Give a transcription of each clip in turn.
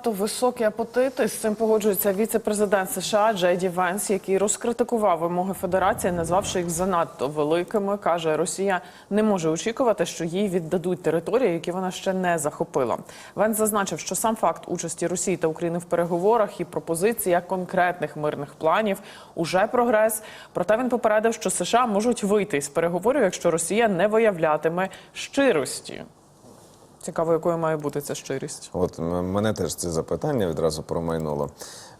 занадто високі апетити. З цим погоджується віце-президент США Джей Ді Венс, який розкритикував вимоги Федерації, назвавши їх занадто великими. каже, Росія не може очікувати, що їй віддадуть території, які вона ще не захопила. Венс зазначив, що сам факт участі Росії та України в переговорах і пропозиція конкретних мирних планів уже прогрес. Проте він попередив, що США можуть вийти з переговорів, якщо Росія не виявлятиме щирості. Цікаво, якою має бути ця щирість. От мене теж це запитання відразу промайнуло.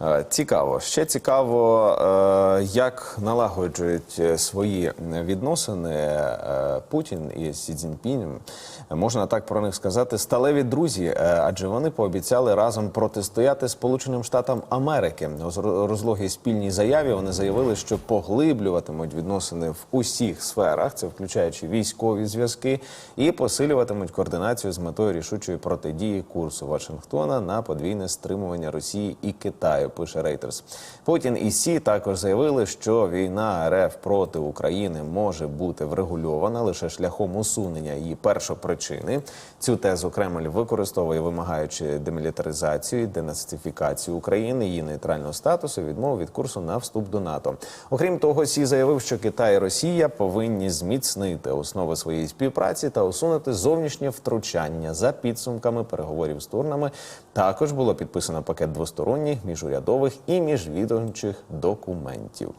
Е, Цікаво. Ще цікаво, е, як налагоджують е, свої відносини Путін і Сі Цзіньпінь. Можна так про них сказати, сталеві друзі, адже вони пообіцяли разом протистояти Сполученим Штатам Америки. У розлогій спільній заяві вони заявили, що поглиблюватимуть відносини в усіх сферах, це включаючи військові зв'язки, і посилюватимуть координацію з метою рішучої протидії курсу Вашингтона на подвійне стримування Росії і Китаю. Пише Рейтерс. Путін і Сі також заявили, що війна РФ проти України може бути врегульована лише шляхом усунення її першопричини. Цю тезу Кремль використовує, вимагаючи демілітаризацію, і денацифікацію України, її нейтрального статусу, відмову від курсу на вступ до НАТО. Окрім того, Сі заявив, що Китай і Росія повинні зміцнити основи своєї співпраці та усунути зовнішнє втручання за підсумками переговорів з сторонами. Також було підписано пакет двосторонніх, міжурядових і міжвідомчих документів.